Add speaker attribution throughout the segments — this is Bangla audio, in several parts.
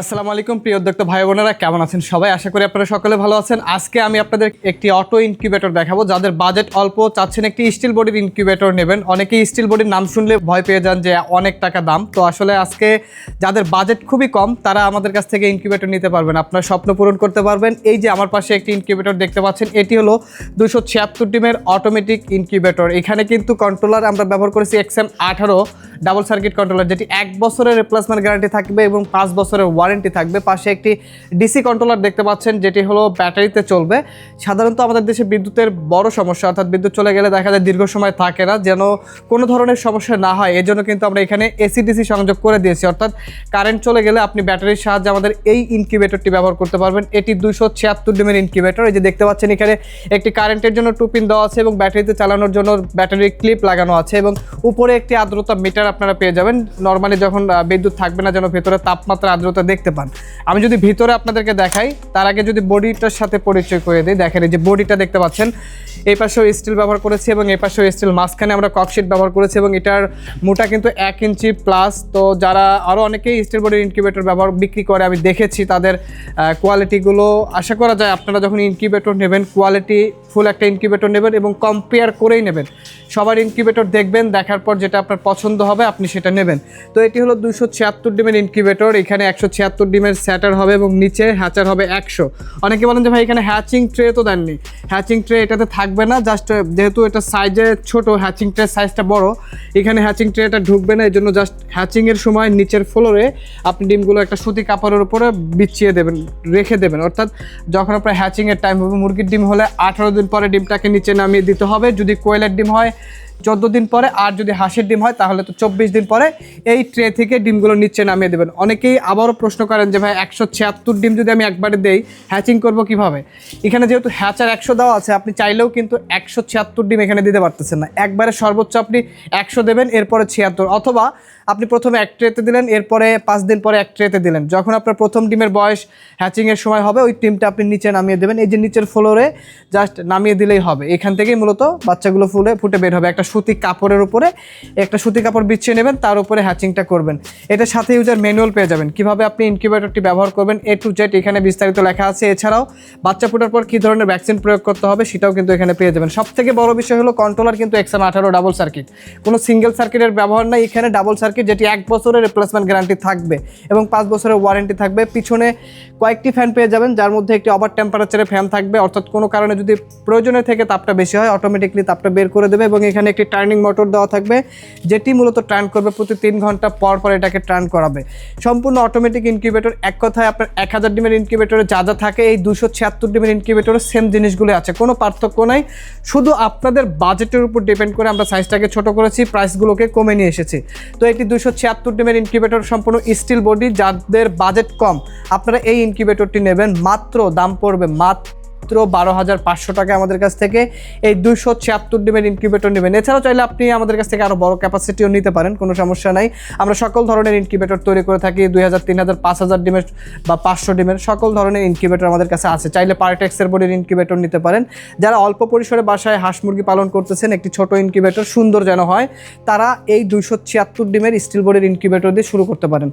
Speaker 1: আসসালামু আলাইকুম, প্রিয় উদ্যোক্তা ভাই বোনেরা, কেমন আছেন সবাই? আশা করি আপনারা সকলে ভালো আছেন। আজকে আমি আপনাদের একটি অটো ইনকিউবেটর দেখাবো, যাদের বাজেট অল্প, চাচ্ছেন একটি স্টিল বডির ইনকিউবেটর নেবেন। অনেকেই স্টিল বডির নাম শুনলে ভয় পেয়ে যান যে অনেক টাকা দাম। তো আসলে আজকে যাদের বাজেট খুবই কম, তারা আমাদের কাছ থেকে ইনকিউবেটর নিতে পারবেন। আপনার স্বপ্ন পূরণ করতে পারবেন। এই যে আমার পাশে একটি ইনকিউবেটর দেখতে পাচ্ছেন, এটি হলো দুশো ছিয়াত্তর ডিমের অটোমেটিক ইনকিউবেটর এখানে কিন্তু কন্ট্রোলার আমরা ব্যবহার করেছি এক্সএম আঠারো। ডাবল সার্কিট কন্ট্রোলার, যেটি এক বছরের রিপ্লেসমেন্ট গ্যারান্টি থাকবে এবং পাঁচ বছরের ওয়ারেন্টি থাকবে। পাশে একটি ডিসি কন্ট্রোলার দেখতে পাচ্ছেন, যেটি হলো ব্যাটারিতে চলবে। সাধারণত আমাদের দেশে বিদ্যুতের বড় সমস্যা, অর্থাৎ বিদ্যুৎ চলে গেলে দেখা যায় দীর্ঘ সময় থাকে না, যেন কোনো ধরনের সমস্যা না হয়। এজন্য কিন্তু আমরা এখানে এসি ডিসি সংযোগ করে দিয়েছি। অর্থাৎ কারেন্ট চলে গেলে আপনি ব্যাটারির সাহায্যে আমাদের এই ইনকিউবেটরটি ব্যবহার করতে পারবেন। এটি দুশো ছিয়াত্তর ডিমের ইনকিউবেটর এই যে দেখতে পাচ্ছেন এখানে একটি কারেন্টের জন্য টু পিন দেওয়া আছে এবং ব্যাটারিতে চালানোর জন্য ব্যাটারি ক্লিপ লাগানো আছে এবং উপরে একটি আর্দ্রতা মিটার আপনারা পেয়ে যাবেন। নর্মালি যখন বিদ্যুৎ থাকবে না যেন ভেতরে তাপমাত্রা, আর্দ্রতা দেখতে পান। আমি যদি ভিতরে আপনাদেরকে দেখাই, তার আগে যদি বডিটার সাথে পরিচয় করে দিই, দেখেন এই যে বডিটা দেখতে পাচ্ছেন। এই পাশেও স্টিল ব্যবহার করেছি এবং এই পাশেও স্টিল মাঝখানে আমরা ককশিট ব্যবহার করেছি এবং এটার মোটা কিন্তু এক ইঞ্চি প্লাস তো যারা আরও অনেকেই স্টিল বডির ইনকিউবেটর ব্যবহার বিক্রি করে, আমি দেখেছি তাদের কোয়ালিটিগুলো আশা করা যায় আপনারা যখন ইনকিউবেটর নেবেন কোয়ালিটি ফুল একটা ইনকিউবেটর নেবেন এবং কম্পেয়ার করেই নেবেন। সবার ইনকিউবেটর দেখবেন, দেখার পর যেটা আপনার পছন্দ হবে, আপনি সেটা নেবেন। তো এটি হলো দুশো ছিয়াত্তর ডিমের ইনকিউবেটর এখানে একশো ছিয়াত্তর ডিমের স্যাটার হবে এবং নিচে হ্যাচার হবে একশো। অনেকে বলেন যে ভাই, এখানে হ্যাচিং ট্রে তো দেননি। হ্যাচিং ট্রে এটাতে থাকবে না জাস্ট যেহেতু এটা সাইজে ছোট হ্যাচিং ট্রে সাইজটা বড়, এখানে হ্যাচিং ট্রেটা ঢুকবে না এই জন্য জাস্ট হ্যাচিংয়ের সময় নিচের ফ্লোরে আপনি ডিমগুলো একটা সুতি কাপড়ের উপরে বিছিয়ে দেবেন, রেখে দেবেন। অর্থাৎ যখন আপনার হ্যাচিংয়ের টাইম হবে, মুরগির ডিম হলে আঠারো দিন পরে ডিমটাকে নিচে নামিয়ে দিতে হবে। যদি কোয়েলের ডিম হয় চোদ্দ দিন পরে, আর যদি হাঁসের ডিম হয়, তাহলে তো চব্বিশ দিন পরে এই ট্রে থেকে ডিমগুলো নিচে নামিয়ে দেবেন। অনেকেই আবারও প্রশ্ন করেন যে, ভাই, একশো ছিয়াত্তর ডিম যদি আমি একবারে দেই, হ্যাচিং করব কীভাবে? এখানে যেহেতু হ্যাচার একশো দেওয়া আছে, আপনি চাইলেও কিন্তু একশো ছিয়াত্তর ডিম এখানে দিতে পারতেছেন না। একবারে সর্বোচ্চ আপনি একশো দেবেন, এরপরে ছিয়াত্তর। অথবা আপনি প্রথমে এক ট্রেতে দিলেন, এরপরে পাঁচ দিন পরে এক ট্রেতে দিলেন। যখন আপনার প্রথম ডিমের বয়স হ্যাচিংয়ের সময় হবে, ওই ডিমটা আপনি নিচে নামিয়ে দেবেন। এই যে নিচের ফ্লোরে জাস্ট নামিয়ে দিলেই হবে। এখান থেকেই মূলত বাচ্চাগুলো ফুলে, ফুটে বের হবে। একটা সুতি কাপড়ের উপরে একটা সুতি কাপড় বিছিয়ে নেবেন, তার উপরে হ্যাচিংটা করবেন। এটার সাথে ইউজার ম্যানুয়াল পেয়ে যাবেন। কীভাবে আপনি ইনকিউবেটরটি ব্যবহার করবেন এ টু জেড এখানে বিস্তারিত লেখা আছে। এছাড়াও, বাচ্চা ফোটার পর কী ধরনের ভ্যাকসিন প্রয়োগ করতে হবে, সেটাও কিন্তু এখানে পেয়ে যাবেন। সব থেকে বড় বিষয় হলো কন্ট্রোলার কিন্তু এক্সাম আঠারো ডাবল সার্কিট কোনো সিঙ্গেল সার্কিটের ব্যবহার নাই, এখানে ডাবল সার্কিট যেটি এক বছরের রিপ্লেসমেন্ট গ্যারান্টি থাকবে এবং পাঁচ বছরের ওয়ারেন্টি থাকবে। পিছনে কয়েকটি ফ্যান পেয়ে যাবেন, যার মধ্যে একটি ওভার টেম্পারেচারে ফ্যান থাকবে। অর্থাৎ কোনো কারণে যদি প্রয়োজনের থেকে তাপটা বেশি হয় অটোমেটিকলি তাপটা বের করে দেবে এবং এখানে একটি টার্নিং মোটর দেওয়া থাকবে, যেটি মূলত টার্ন করবে প্রতি তিন ঘণ্টা পর পর এটাকে টার্ন করাবে। সম্পূর্ণ অটোমেটিক ইনকিউবেটর এক কথায় আপনার এক হাজার ডিমের ইনকিউবেটরে যা যা থাকে, এই দুশো ছিয়াত্তর ডিমের ইনকিউবেটরে সেম জিনিসগুলো আছে, কোনো পার্থক্য নাই। শুধু আপনাদের বাজেটের উপর ডিপেন্ড করে আমরা সাইজটাকে ছোট করেছি প্রাইসগুলোকে কমে নিয়ে এসেছি। তো একটি দুশো ছিয়াত্তর ডিমের ইনকিউবেটর সম্পূর্ণ স্টিল বডি যাদের বাজেট কম, আপনারা এই ইনকিউবেটরটি নেবেন মাত্র দাম পড়বে মাত্র বারো হাজার পাঁচশো টাকা আমাদের কাছ থেকে। এই দুশো ছিয়াত্তর ডিমের ইনকিউবেটর নেবেন। এছাড়াও চাইলে আপনি আমাদের কাছ থেকে আরও বড় ক্যাপাসিটিও নিতে পারেন, কোনো সমস্যা নাই। আমরা সকল ধরনের ইনকিউবেটর তৈরি করে থাকি, দুই হাজার, তিন হাজার, পাঁচ হাজার ডিমের বা পাঁচশো ডিমের, সকল ধরনের ইনকিউবেটর আমাদের কাছে আছে। চাইলে পার্টেক্সের বডির ইনকিউবেটর নিতে পারেন। যারা অল্প পরিসরে বাসায় হাঁস মুরগি পালন করতেছেন, একটি ছোট ইনকিউবেটর সুন্দর যেন হয়, তারা এই দুইশো ছিয়াত্তর ডিমের স্টিল বোর্ডের ইনকিউবেটর দিয়ে শুরু করতে পারেন।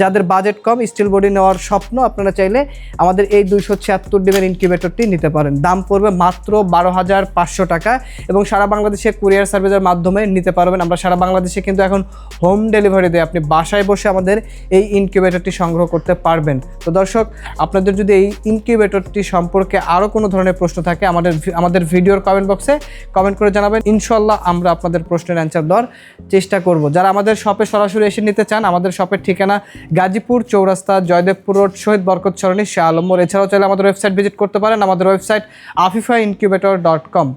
Speaker 1: যাদের বাজেট কম স্টিল বডি নেওয়ার স্বপ্ন, আপনারা চাইলে আমাদের এই দুইশো ছিয়াত্তর ডিমের ইনকিউবেটরটি নিতে পারেন। দাম পড়বে মাত্র বারো হাজার পাঁচশো টাকা এবং সারা বাংলাদেশে কুরিয়ার সার্ভিসের মাধ্যমে নিতে পারবেন। আমরা সারা বাংলাদেশে কিন্তু এখন হোম ডেলিভারি দিয়ে আপনি বাসায় বসে আমাদের এই ইনকিউবেটরটি সংগ্রহ করতে পারবেন। তো দর্শক, আপনাদের যদি এই ইনকিউবেটরটি সম্পর্কে আরও কোনো ধরনের প্রশ্ন থাকে, আমাদের আমাদের ভিডিওর কমেন্ট বক্সে কমেন্ট করে জানাবেন। ইনশাল্লাহ আমরা আপনাদের প্রশ্নের অ্যান্সার দেওয়ার চেষ্টা করব। যারা আমাদের শপে সরাসরি এসে নিতে চান, আমাদের শপের ঠিকানা গাজীপুর চৌরাস্তা, জয়দেবপুর রোড, শহীদ বরকত সরণি, শাহ আলম্বর এছাড়াও চাইলে আমাদের ওয়েবসাইট ভিজিট করতে পারেন। আমাদের website Afifa incubator dot com.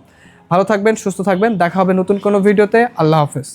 Speaker 1: ভালো থাকবেন, সুস্থ থাকবেন, দেখা হবে নতুন কোনো ভিডিওতে। আল্লাহ হাফেজ।